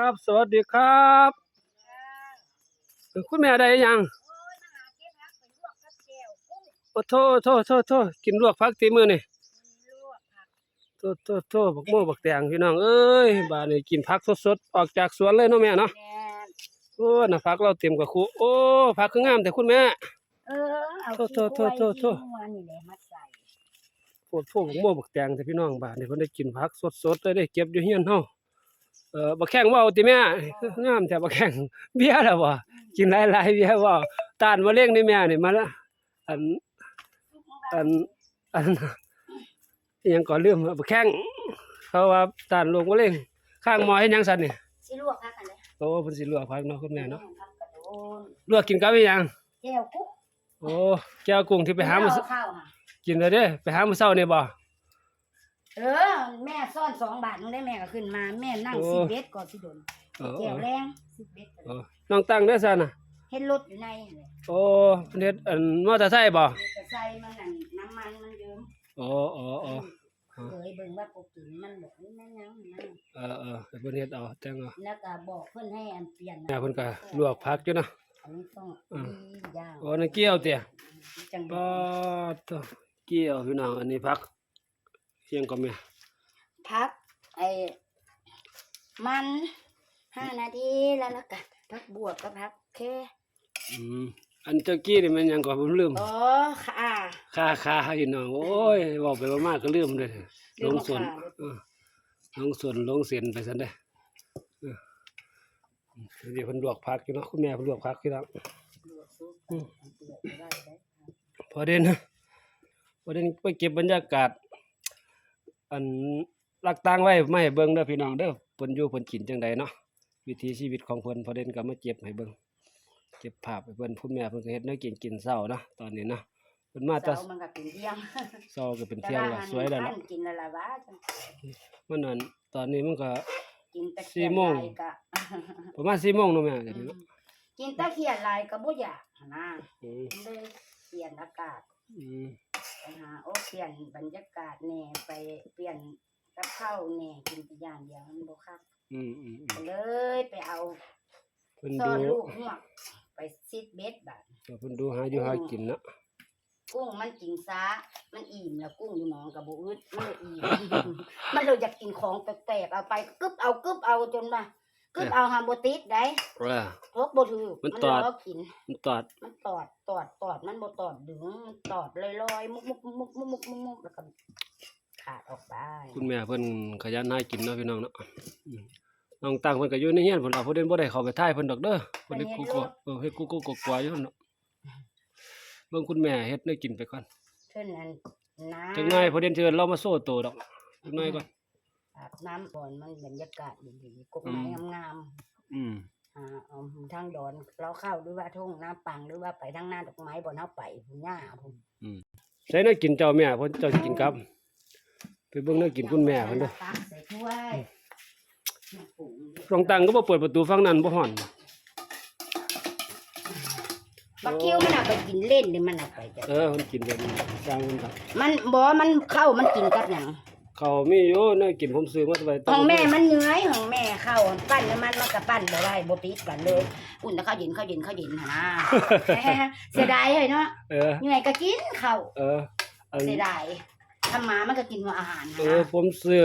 ครับ สวัสดีครับคุณแม่ได้ยังโอ้โทษโทษโทษโทษกินลวกพักตีมือนี่โทษโทษโทษบักโม่บักแตงพี่น้องเอ้ยบ้านนี้กินผักสดๆออกจากสวนเลยเนาะแม่เนาะโอ้น่ะผักเราเต็มกับคูโอ้ผักคืองามแต่คุณแม่เออเอาโทษโทษโทษโทษโทษขี้วัวนี่แหละมาใส่ปวดพวกบักโม่บักแตงแต่พี่น้องบ้านนี้เพิ่นได้กินผักสดๆเลยได้เก็บอยู่เฮียนเฮา เออบักแข้งเว้าติแม่งามแต่บักแข้งเบียร์แล้วบ่กินหลายๆเบียร์เว้าต้านมะเร็งนี่แม่นี่มาละอันอันอันอิหยังก่อนลืมบักแข้งเขาว่าต้านโรคมะเร็งข้างหมอเฮ็ดหยังซั่นนี่สิลวกพักกันเลยโอ้เพิ่นสิลวกผักเนาะคุณแม่เนาะพักกระโดนลวกกินกับอีหยังแก้วกุ๊กโอ้แก้วกุ้งที่ไปหามื้อเอข้าวค่ะกินแล้วเด้ไปหามื้อเช้านี่บ่ เออ แม่ซ่อนสองบาทนึงได้แม่ก็ขึ้นมา แม่นั่งโอ้ สิเบ็ดก่อนสิโดนเออแก้วแรงสิเบ็ดเออน้องตั้งเด้อซั่นน่ะเฮ็ดรถอยู่ในเลยโอ้เพิ่นเฮ็ดอันมอเตอร์ไซค์บ่กระใส่มันนั่นน้ำมันมันเยิ้มอ๋ออ๋ออ๋อเคยเบิ่งว่าปกติมันบอกนี่นั่นยังนั่นเออเออให้เพิ่นเฮ็ดเอาแต่งเอาแล้วก็บอกเพิ่นให้อันเปลี่ยนแม่เพิ่นก็ลวกผักอยู่เนาะ อันนี้ต้องอืม ดียาวโอ้นั่นเกี่ยวเตี้ยจังปาดโตเกี่ยวพี่น้องอันนี้ผัก เที่ยงก็แม่พักไอ้มันห้านาทีแล้วแล้วกันพักบวกก็พักแค่อืมอันเจ้ากี้นี่มันหยังก็ผมลืมอ๋อค่ะค่าค่าพี่น้องโอ้ยเว้าไปบ่มากก็ลืมเลยลงสวนเออลงสวนลงเสียนไปซั่นเด้อเออเดี๋ยวเพิ่นลวกผักอยู่เนาะคุณแม่เพิ่นลวกผักอยู่แล้วบวกซุปอืมเปลือกได้ได้พอเด่นพอเด่นไปเก็บบรรยากาศ อันลักตังไว้ไม่ให้เบิ่งเด้อพี่น้องเด้อเพิ่นอยู่เพิ่นกินจังใดเนาะวิถีชีวิตของเพิ่นพอเด่นก็มาเก็บให้เบิ่งเก็บภาพให้เพิ่นคุณแม่เพิ่นก็เฮ็ดแนวกินกินเช้าเนาะตอนนี้เนาะเพิ่นมาแต่เช้ามันก็เป็นเที่ยงเช้าก็เป็นเที่ยงแล้วสวยแล้วล่ะกินแล้วล่ะวะจังมันนั่นตอนนี้มันก็กินตะสี่เคียนโมงลายก็ประมาณ4:00นเนาะแม่เดี๋ยวนี้เนาะกินตะเคียนลายก็บ่อยากหั้นนะอืมมันเลยเปลี่ยนอากาศอืมไปหาโอ้ เปลี่ยนบรรยากาศแหน่ไปเปลี่ยนกับข้าวแหน่กินแต่อย่างเดียวมันบ่คักอืมอืมอืก็มเลยไปเอาเพิ่นซ่อดูนลูกหวกไปซิดเบ็ดบาดเพิ่นดูหาอยู่หากินเนาะกุ้งมันกินซามันอิ่มแล้วกุ้งอยู่หนองกับบุอึดมันเลยอิ่ม มันเลยอยากกินของแปลกๆเอาไปกึบเอากึบเอาจนว่า กึบเอาหาบ่ติดได้เออ ทกบ่ถือมันตอดล้อกิน มันตอด มันตอดตอดตอดมันบ่ตอดดึงมันตอดลอยๆมุกมุกมุกมุกมุกมุกมุกแล้วก็ขาดออกไปคุณแม่เพิ่นขยันหากินเนาะพี่น้องเนาะอืมน้องตังเพิ่นก็อยู่ในเฮียนเพิ่นล่ะเพิ่นบ่ได้เข้าไปถ่ายเพิ่นดอกเด้อเพิ่นเฮ็ดกูก็เออเฮ็ดกูกูกกวาอยู่นั่นเนาะเบิ่งคุณแม่เฮ็ดได้กินไปก่อนเท่านั้นน้จังไงพอเดินเชิญเรามาโซ่โตดอกจังไงก่อน อาบน้ำก่อนมันบรรยากาศดีๆกกไม้งามๆอืมอ่าเอาทางดอนเราเข้าหรือว่าทุ่งน้ำปังหรือว่าไปทางหน้าดอกไม้บ่อนเฮาไปพุ่นหญ้าพุ่นใส่น้ากินเจ้าแม่เพิ่นเจ้าสิกินกับ ไปเบิ่งน้ากินคุณแม่เพิ่นเด้อตักใส่ถ้วยมาปรุงดิน้องตังก็บ่เปิดประตูฝั่งนั้นบ่ฮ้อนบักคิ้วมันเอาไปกินเล่นนี่มันเอาไปจ้ะเออเพิ่นกินแบบนี้สร้างเพิ่นครับมันบ่มันเข้ามันกินกับหยัง เขาวมีอยู่น้ากินผมซื้อมาไว้ของแม่มันเหนื่อยของแม่เข้าปั้นแล้วมันมันก็ปั้นบ่ได้บ่ติดกันเลย อุ่นแต่ข้าวเย็นข้าวเย็นข้าวเย็นหนนะเสียดายเลยเนาะเออเหนื่อยก็กินข้าวเอออันเสียดายถ้าหมามันก็กินหัวอาหารเอนะอผมซื้อ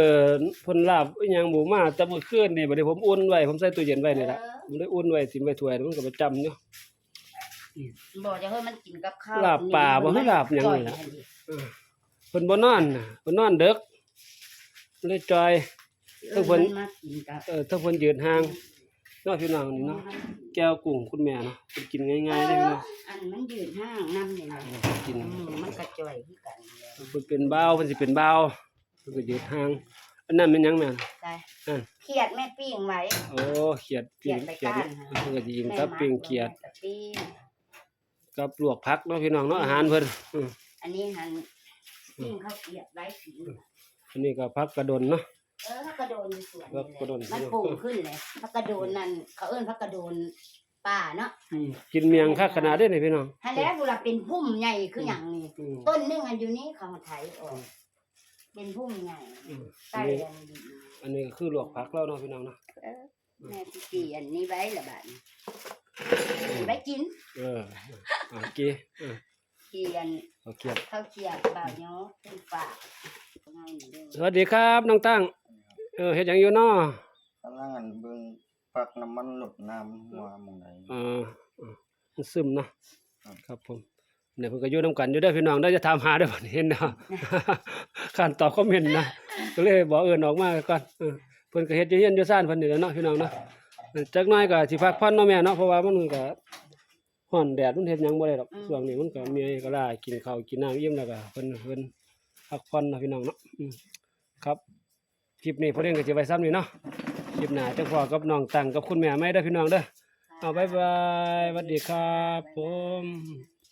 เพิ่นลาบอีหยังหมูมาแต่เมื่อคืนนี่บัดนี้ผมอุ่นไว้ผมใส่ตู้เย็นไว้นี่ล่ะผมได้อุ่นไว้สิไว้ถ้วยแล้วมันก็ประจำอยู่บอกจะให้มันกินกับข้าวลาบป่าบ่ให้ลาบหยังนี่ล่ะเออเพิ่นบ่นอนน่ะเพิ่นนอนดึก เลยจอยทุกคนมันมากินกับเออถ้าเพิ่นยืนห่างเนาะพี่น้องนี่เนาะแก้วกุ้งคุณแม่เนาะเพิ่นกินง่ายๆได้พี่น้องอันมันยืดห้างน้ำเนี่ยนะเพิ่นกินอืมมันกระจ่อยที่กันเลยเพิ่นเป็นบ่าวเพิ่นสิเป็นบ่าวเพิ่นก็ยืดห่างอันนั้นเป็นหยังแม่นใช่นั่นเขียดแม่ปิ้งไว้โอ้เขียดปิ้งเขียดไปเขียดก้านเพิ่นก็สิกินแม่กับมักปิ้งเขียด แม่ก็ปิ้งกับลวกผักเนาะพี่น้องเนาะอาหารเพิ่นอืออันนี้หันปิ้งข้าวเขียดไว้ผิว อันนี้ก็ผักกระดนเนาะ เออพักกระโดนอยู่สวนพักกระโดน มันปลูกขึ้นเลยพักกระโดนนั่นเขาเอิ้นพักกระโดนป่าเนาะอืมกินเมียงคักขนาดเด้อนี่พี่น้องฮันแล้วเวลาเป็นพุ่มใหญ่คืออย่างนี้ อืม ต้นหนึงอันอยู่นี้เขาไถออก เป็นพุ่มใหญ่อืม ใต้อันนี้แรงดีอันนี้ก็คือลวกผักแล้วเนาะพี่น้องเนาะ เออแม่พี่ตีอันนี้ไว้ละบาดนี้ไว้กินเออโอเคเออเกียนโอเครียบ ข้าวเกียบบ่าวย้อเป็นฝากง่ายเหมือนเดิม สวัสดีครับน้องตั้ง เออเฮ็ดหยังอยู่น้อกำลังอันเบิ่งปักน้ำมันหลดน้ำหัวหมองใด เออเออมันซึมเนาะครับ ครับผมเนี่ยเพิ่นก็อยู่นํกันอยู่เด้อพี่น้องเด้อจะถามหาเด้อบัดนี้เห็นเนาะข้านตอบคอมเมนต์นะก็เลยบอกเอิ้นออกมาก่อนเออเพิ่นก็เฮ็ดอยู่เฮียนอยู่ซ่านเพิ่นนี่แหละเนาะพี่น้องเนาะเออจักหน่อยก็สิพักผ่อนเนาะแม่เนาะเพราะว่ามันก็ร้อนแดดมันเฮ็ดหยังบ่ได้ดอกช่วงนี้มันก็มีก็ลากินข้าวกินน้ำอิ่มแล้วก็เพิ่นเพิ่น พักผ่อนนะพี่น้องเนาะครับคลิปนี้พอเรื่องก็สิไว้ซ้ำนี่เนาะคลิปหน้าจังพอกับน้องตังกับคุณแม่ไม่ได้พี่น้องเด้อเอาบายบายสวัสดีครับผม